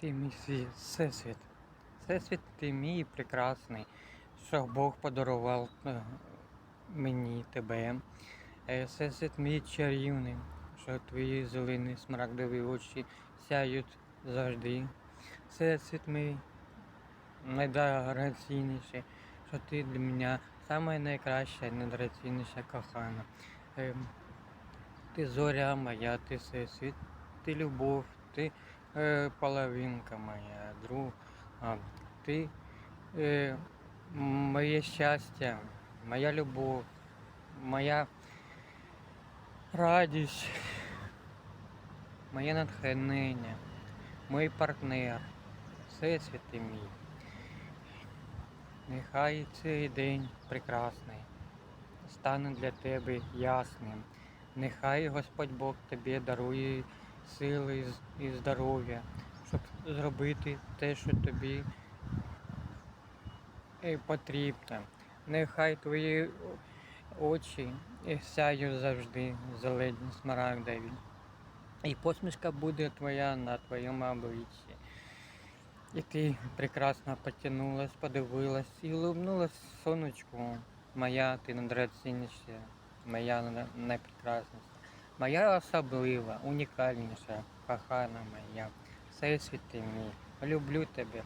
Ти мій світ, всесвіт. Всесвіт ти мій прекрасний, що Бог подарував е, мені тебе. Е, Всесвіт мій чарівний, що твої зелені смарагдові очі сяють завжди. Всесвіт мій найдорогоцінніший, що ти для мене саме найкраща, найдорогоцінніша кохана. Е, Ти зоря моя, ти всесвіт, ти любов, ти е, половинка моя, друг, а, ти е, моє щастя, моя любов, моя радість, моє натхнення, мій партнер, всесвіт ти мій. Нехай цей день прекрасний стане для тебе ясним. Нехай Господь Бог тобі дарує сили і здоров'я, щоб зробити те, що тобі е, потрібно. Нехай твої очі е, сяють завжди зелені смарагдові. І посмішка буде твоя на твоєму обличчі. І ти прекрасно потягнулась, подивилась і улыбнулась сонечку. Моя ти найдрагоцінніша, моя най- найпрекрасніша, моя особлива, унікальніша, кохана моя, Все світи мій, люблю тебе.